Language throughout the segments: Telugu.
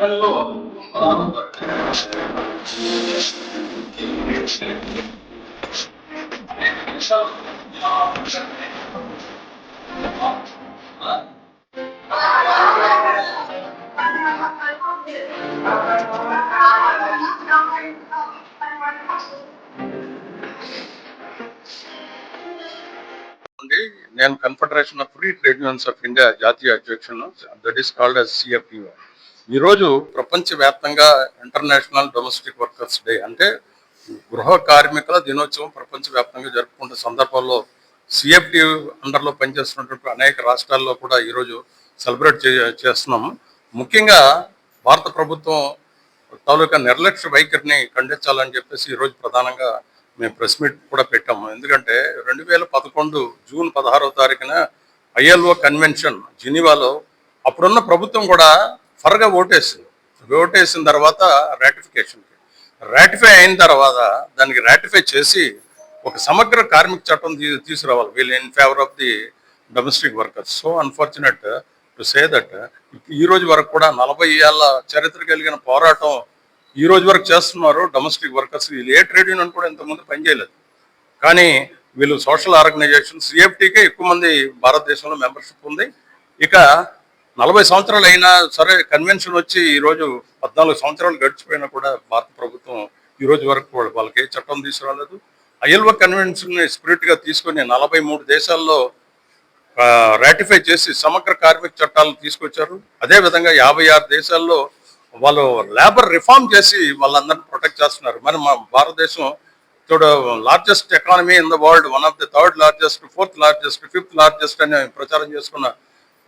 Hello. నేను confederation of free trade unions of India జాతీయ అధ్యక్షులను that is called as CFT ఈరోజు ప్రపంచవ్యాప్తంగా ఇంటర్నేషనల్ డొమెస్టిక్ వర్కర్స్ డే అంటే గృహ కార్మికుల దినోత్సవం ప్రపంచవ్యాప్తంగా జరుపుకునే సందర్భంలో సిఎఫ్టి అండర్లో పనిచేస్తున్నటువంటి అనేక రాష్ట్రాల్లో కూడా ఈరోజు సెలబ్రేట్ చే చేస్తున్నాం. ముఖ్యంగా భారత ప్రభుత్వం తాలూకా నిర్లక్ష్య వైఖరిని ఖండించాలని చెప్పేసి ఈరోజు ప్రధానంగా మేము ప్రెస్ మీట్ కూడా పెట్టాము. ఎందుకంటే రెండు వేల పదకొండు జూన్ పదహారవ తారీఖున ఐఎల్ఓ కన్వెన్షన్ జినీవాలో అప్పుడున్న ప్రభుత్వం కూడా ఫర్గా ఓటేసింది. ఓటేసిన తర్వాత రాటిఫికేషన్. రాటిఫై అయిన తర్వాత దానికి రాటిఫై చేసి ఒక సమగ్ర కార్మిక చట్టం తీ- తీసుకురావాలి. వీళ్ళు in favour of the domestic workers so unfortunate to say that ఈ రోజు వరకు కూడా నలభై ఏళ్ళ చరిత్ర కలిగిన పోరాటం ఈ రోజు వరకు చేస్తున్నారు డొమెస్టిక్ వర్కర్స్ వీళ్ళు ఏ ట్రేడ్ యూనియన్ కూడా ఇంతకుముందు పనిచేయలేదు కానీ వీళ్ళు సోషల్ ఆర్గనైజేషన్ సిఎఫ్టీకే ఎక్కువ మంది భారతదేశంలో మెంబర్షిప్ ఉంది. ఇక నలభై సంవత్సరాలు అయినా సరే కన్వెన్షన్ వచ్చి ఈరోజు పద్నాలుగు సంవత్సరాలు గడిచిపోయినా కూడా భారత ప్రభుత్వం ఈ రోజు వరకు వాళ్ళకి ఏ చట్టం తీసుకురాలేదు. అయల్వ కన్వెన్షన్ని స్పిరిట్గా తీసుకొని నలభై మూడు దేశాల్లో రాటిఫై చేసి సమగ్ర కార్మిక చట్టాలను తీసుకొచ్చారు. అదే విధంగా యాభై ఆరు దేశాల్లో వాళ్ళు లేబర్ రిఫార్మ్ చేసి వాళ్ళందరినీ ప్రొటెక్ట్ చేస్తున్నారు. మరి మా భారతదేశం చూడు largest economy in the world one of the third largest fourth largest fifth largest అని ప్రచారం చేసుకున్న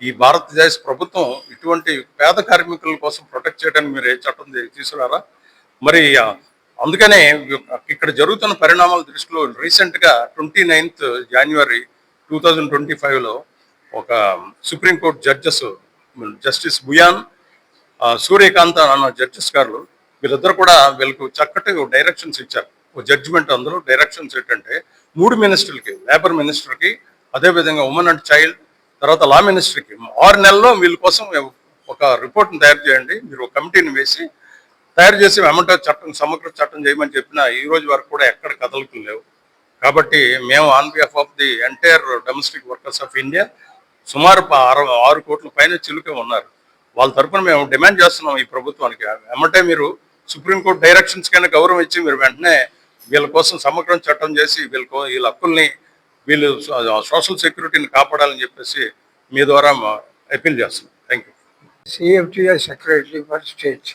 ఈ భారతదేశ ప్రభుత్వం ఇటువంటి పేద కార్మికుల కోసం ప్రొటెక్ట్ చేయడానికి మీరు ఏ చట్టం తీసుకురారా మరి అందుకనే ఇక్కడ జరుగుతున్న పరిణామాల దృష్టిలో రీసెంట్గా twenty ninth January two thousand twenty ఫైవ్లో ఒక Supreme Court judges Justice Bhuyan Suryakant అన్న జడ్జెస్ గారు వీళ్ళిద్దరు కూడా వీళ్ళకు చక్కటి డైరెక్షన్స్ ఇచ్చారు. ఓ జడ్జిమెంట్ అందులో డైరెక్షన్స్ ఏంటంటే మూడు మినిస్టర్లకి లేబర్ మినిస్టర్కి అదేవిధంగా ఉమెన్ అండ్ చైల్డ్ తర్వాత లా మినిస్టర్కి ఆరు నెలల్లో వీళ్ళ కోసం ఒక రిపోర్ట్ని తయారు చేయండి. మీరు ఒక కమిటీని వేసి తయారు చేసి వెంబట చట్టం సమగ్ర చట్టం చేయమని చెప్పినా ఈ రోజు వరకు కూడా ఎక్కడ కదలికలు లేవు. కాబట్టి మేము on behalf of the entire domestic workers of India సుమారు ఆరు కోట్ల పైన చిలుకే ఉన్నారు. వాళ్ళ తరపున మేము డిమాండ్ చేస్తున్నాం ఈ ప్రభుత్వానికి. వెంబటే మీరు సుప్రీంకోర్టు డైరెక్షన్స్ కైనా గౌరవం ఇచ్చి మీరు వెంటనే వీళ్ళ కోసం సమగ్రం చట్టం చేసి వీళ్ళ వీళ్ళ హక్కుల్ని వీళ్ళు సోషల్ సెక్యూరిటీని కాపాడాలని చెప్పేసి మీ ద్వారా అపీల్ చేస్తున్నాం. Thank you. CFTI Secretary for State.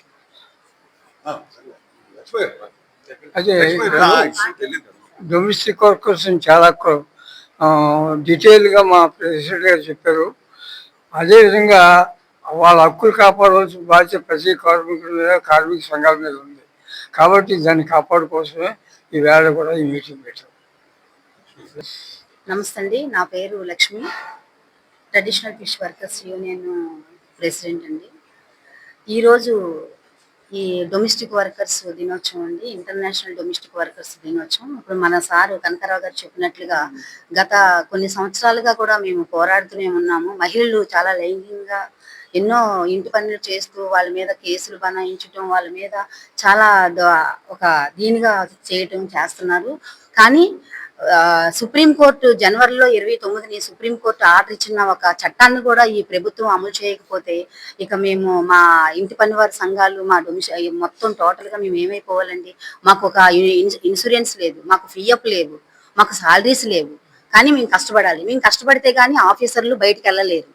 అదే డొమెస్టిక్ వర్కర్స్ చాలా డీటెయిల్గా మా ప్రెసిడెంట్ గారు చెప్పారు. అదేవిధంగా వాళ్ళ హక్కులు కాపాడవలసిన బాధ్యత ప్రతి కార్మికుల మీద కార్మిక సంఘాల మీద ఉంది. కాబట్టి దాన్ని కాపాడుకోసమే ఈ వేళ కూడా ఈ మీటింగ్ పెట్టారు. నమస్తే అండి. నా పేరు Lakshmi. Traditional fish workers union president అండి. ఈరోజు ఈ డొమెస్టిక్ వర్కర్స్ దినోత్సవం అండి ఇంటర్నేషనల్ డొమెస్టిక్ వర్కర్స్ దినోత్సవం ఇప్పుడు మన సారు కనకరావు గారు చెప్పినట్లుగా గత కొన్ని సంవత్సరాలుగా కూడా మేము పోరాడుతూనే ఉన్నాము. మహిళలు చాలా లైంగికంగా ఎన్నో ఇంటి పనులు చేస్తూ వాళ్ళ మీద కేసులు బనాయించడం వాళ్ళ మీద చాలా ఒక దీనిగా చేయటం చేస్తున్నారు. కానీ సుప్రీంకోర్టు జనవరిలో ఇరవై తొమ్మిదిని సుప్రీంకోర్టు ఆర్డర్ ఇచ్చిన ఒక చట్టాన్ని కూడా ఈ ప్రభుత్వం అమలు చేయకపోతే ఇక మేము మా ఇంటి పనివారి సంఘాలు మా డొమిష మొత్తం టోటల్గా మేము ఏమైపోవాలండి? మాకు ఒక ఇన్సూరెన్స్ లేదు మాకు ఫిఎఫ్ లేవు మాకు సాలరీస్ లేవు. కానీ మేము కష్టపడాలి. మేము కష్టపడితే కానీ ఆఫీసర్లు బయటకు వెళ్ళలేరు.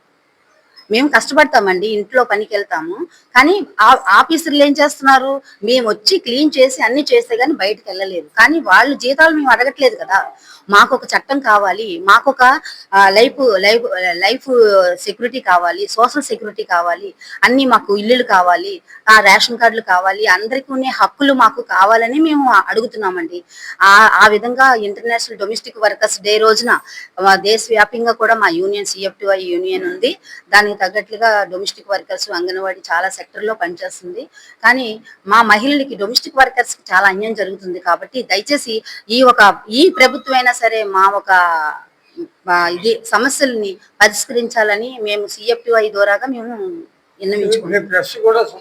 మేము కష్టపడతామండి ఇంట్లో పనికి వెళ్తాము కానీ ఆ- ఆఫీసర్లు ఏం చేస్తున్నారు? మేము వచ్చి క్లీన్ చేసి అన్ని చేస్తే కానీ బయటకు వెళ్ళలేదు. కానీ వాళ్ళు జీతాలు మేము అడగట్లేదు కదా. మాకు ఒక చట్టం కావాలి మాకు ఒక లైఫ్ లైఫ్ లైఫ్ సెక్యూరిటీ కావాలి సోషల్ సెక్యూరిటీ కావాలి అన్ని మాకు ఇల్లులు కావాలి ఆ రేషన్ కార్డులు కావాలి అందరికీ ఉండే హక్కులు మాకు కావాలని మేము అడుగుతున్నామండి. ఆ ఆ విధంగా ఇంటర్నేషనల్ డొమెస్టిక్ వర్కర్స్ డే రోజున దేశవ్యాప్తంగా కూడా మా యూనియన్ సిఎఫ్టిఐ యూనియన్ ఉంది. దానికి తగ్గట్లుగా డొమెస్టిక్ వర్కర్స్ అంగన్వాడీ చాలా సెక్టర్లో పనిచేస్తుంది. కానీ మా మహిళలకి డొమెస్టిక్ వర్కర్స్ చాలా అన్యాయం జరుగుతుంది కాబట్టి దయచేసి ఈ ఒక ఈ ప్రభుత్వం అయినా సరే మా ఒక ఇది సమస్యల్ని పరిష్కరించాలని మేము సిఎఫ్టిఐ ద్వారాగా మేము విన్నవించుకుంటున్నాం.